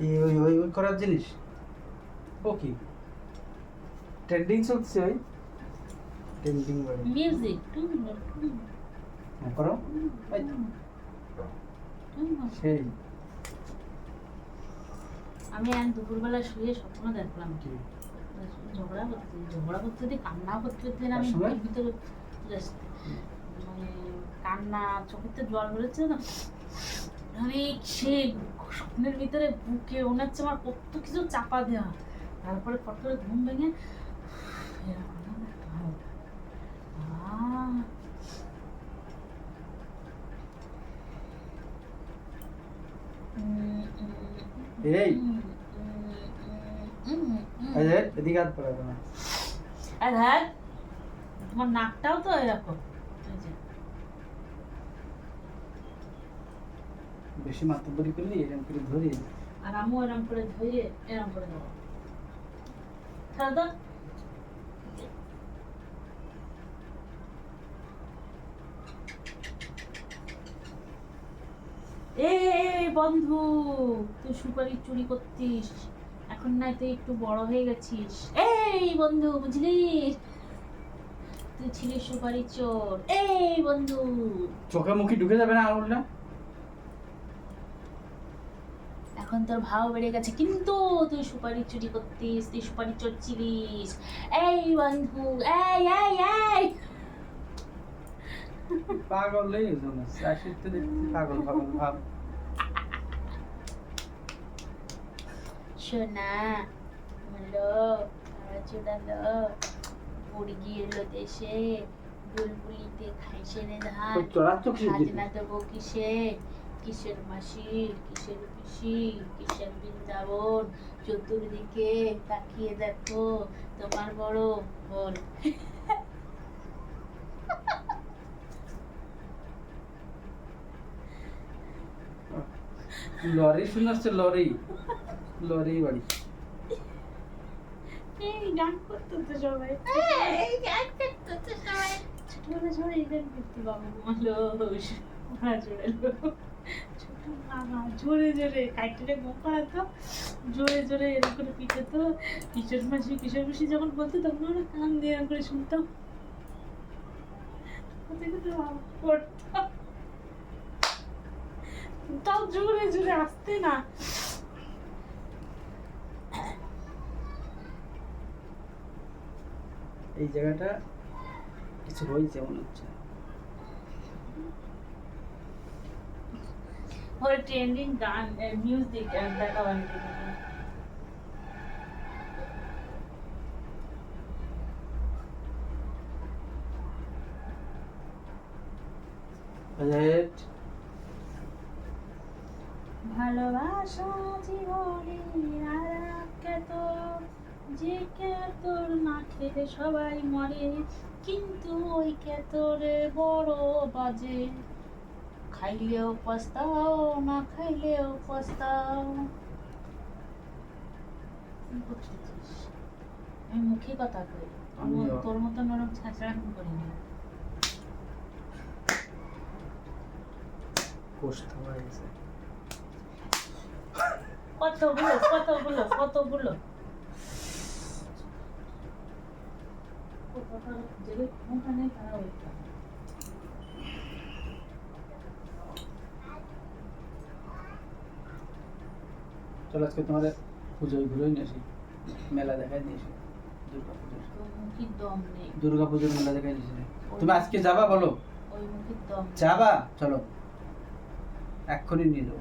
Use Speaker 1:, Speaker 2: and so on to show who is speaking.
Speaker 1: ওই ওই ওই করার জিনিস? ও কি? ট্রেন্ডিং চলছে ওই ট্রেন্ডিং
Speaker 2: মিউজিক
Speaker 1: করো। সেই।
Speaker 2: আমি আজ দুপুরবেলা শুয়ে স্বপ্ন দেখলাম।
Speaker 1: কি?
Speaker 2: ঝগড়া করতে ঝগড়া করতে করতে কান্না করতে করতে আমি ভিতরে মানে কান্না চোখের জল বেরোচ্ছে না। মানে সে স্বপ্নের ভিতরে বুকে মনে হচ্ছে আমার কত কিছু চাপা দেওয়া। তারপরে ফট করে ঘুম ভেঙে
Speaker 1: এই। এদিকে হাত পড়াবে না
Speaker 2: আর হ্যাঁ তোমার নাকটাও তো এরকম এই যে।
Speaker 1: বেশি মাতব্বরি করলে এরকম করে ধরি
Speaker 2: আর আমিও এরম করে ধরে এরম করে দেবো দাও বন্ধু তুই সুপারি চুরি করতিস। এখন নাই তুই একটু বড় হয়ে গেছিস। এই বন্ধু বুঝলি? তুই ছিলিস সুপারি চোর। এই বন্ধু।
Speaker 1: চোখে মুখে ঢুকে যাবে না আঙুলটা
Speaker 2: এখন তোর ভাও বেড়ে গেছে কিন্তু তুই সুপারি চুরি করতিস তুই সুপারি চোর ছিলিস এই বন্ধু এই এই এই!
Speaker 1: পাগল গেছে না? চাষিতে পাগল পাগল ভাব।
Speaker 2: সোনা হলো চুড়ালো মুরগি এলো দেশে বুলবুলিতে খাইছে রে ধান? খাজনা দেবো কিসে কিসের মাসি কিসের পিসি কিসের বৃন্দাবন? চতুর্দিকে তাকিয়ে দেখো তোমার বড় বল
Speaker 1: লরি শুনাচ্ছে লরি। লরি বাড়ি।
Speaker 2: এই গান করতো তো সবাই। এই গান করতো তো সবাই। ছোটবেলা সবাই এই গান করতো বাবা মারা জোড়ালো জোরে জোরে কাইটে ঘুম পাড়াতো জোরে জোরে এরকম করে পিঠে তো কিশোর মাসি কিশোর মাসি যখন বলতো তখন আমরা কান দিয়ে করে শুনতাম। তাও জোরে জোরে আসতে না।
Speaker 1: এই জায়গাটা কিছু হয়েছে মনে হচ্ছে।
Speaker 2: ওর ট্রেন্ডিং গান মিউজিক দেখা হয়
Speaker 1: বাজেট
Speaker 2: ভালোবাসা জীবনের আর খ্যাত যে ক্যাতর না খেলে সবাই মরে কিন্তু ওই ক্যাতরে বড় বাজে। খাইলেও পস্তাও না খাইলেও পস্তাও আমি মুখে কথা কই তোর মতো নরম ছাঁচড়া করি না। কতগুলো কতগুলো কতগুলো? জেলে ঘুমটা নেই তারা ওইটা
Speaker 1: চলো আজকে তোমার পুজোয় ঘুরে নিয়ে আসি। মেলা দেখাই নিয়ে আসি। দুর্গা পুজোর। মেলা দেখাই নিয়ে আসি তুমি আজকে যাবা বলো। যাবা? চলো। এক্ষুনি নিয়ে যাব।